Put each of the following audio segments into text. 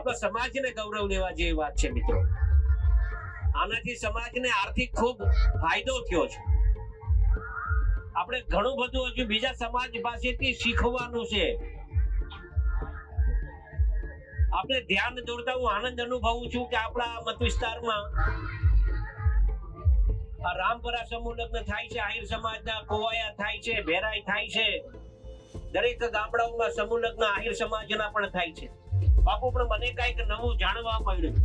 આપણા સમાજને ગૌરવ લેવા જેવી વાત છે, મિત્રો. આનાથી સમાજને આર્થિક ખૂબ ફાયદો થયો છે. આપણે ઘણું બધું હજુ બીજા સમાજ પાસેથી શીખવાનું છે. આપણે ધ્યાન દોરતા હું આનંદ અનુભવું છું કે આપણા મત વિસ્તારમાં આ રામપરા સમૂહ લગ્ન થાય છે, આહિર સમાજના કોવાયા થાય છે, ભેરાઈ થાય છે. દરેક ગામડાઓમાં સમૂહ લગ્ન આહિર સમાજના પણ થાય છે. બાપુ, પણ મને કંઈક નવું જાણવા મળ્યું.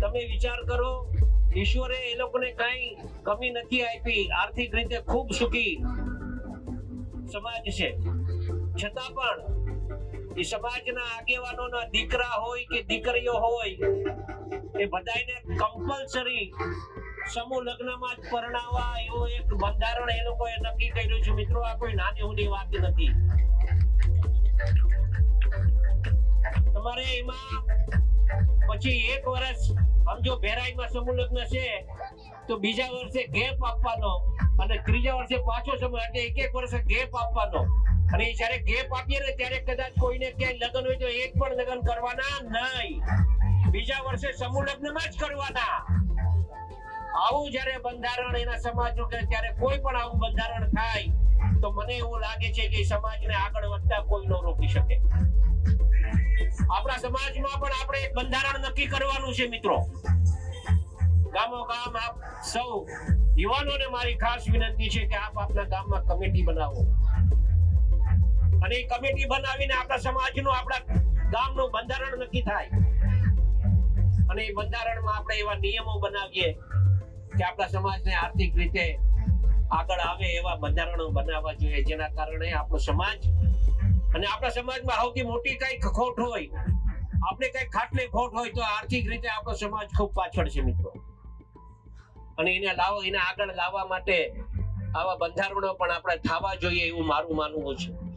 તમે વિચાર કરો, ઈશ્વરે એ લોકોને કઈ કમી નથી આપી. આર્થિક રીતે ખૂબ સુખી સમાજ છે. છતાં પણ એ સમાજના આગેવાનોના દીકરા હોય કે દીકરીઓ હોય, એ બધાને કમ્પલસરી સમૂહ લગ્નમાં જ પરણાવવા એવું એક બંધારણ એ લોકોએ નક્કી કર્યું છે. મિત્રો, આ કોઈ નાની ઊંડી વાત નથી. તમારે એમાં પછી એક વર્ષ સમજો ભેરાઈમાં સમૂહ છે, તો બીજા વર્ષે ગેપ આપવાનો અને ત્રીજા વર્ષે પાછો સમય, એટલે એક એક વર્ષે ગેપ આપવાનો. અને જ્યારે ગેપ આપીએ ને ત્યારે કદાચ કોઈને ક્યાંય લગ્ન હોય તો એક પણ લગ્ન કરવાના નહીં. બીજા વર્ષે સમૂહ જ કરવાના. આવું જ્યારે બંધારણ એના સમાજનું કે ત્યારે કોઈ પણ આવું બંધારણ થાય, તો મને એવું લાગે છે કે સમાજને આગળ વધતા કોઈ ન રોકી શકે. સમાજમાં પણ આપણે એક બંધારણ નક્કી કરવાનું છે, મિત્રો. ગામો આપ સૌ યુવાનોને મારી ખાસ વિનંતી છે કે આપ આપના ગામમાં કમિટી બનાવો. અને એ કમિટી બનાવીને આપણા સમાજનું, આપણા ગામનું બંધારણ નક્કી થાય. અને એ બંધારણમાં આપણે એવા નિયમો બનાવીએ કે આપણા સમાજને આર્થિક રીતે આગળ આવે એવા બંધારણો બનાવવા જોઈએ. જેના કારણે આપણો સમાજ અને આપણા સમાજમાં સૌથી મોટી કઈ ખોટ હોય આપણે કઈ ખાટલી ખોટ હોય તો આર્થિક રીતે આપણો સમાજ ખૂબ પાછળ છે મિત્રો. અને એને લાવો, એને આગળ લાવવા માટે આવા બંધારણો પણ આપણે થવા જોઈએ એવું મારું માનવું છે.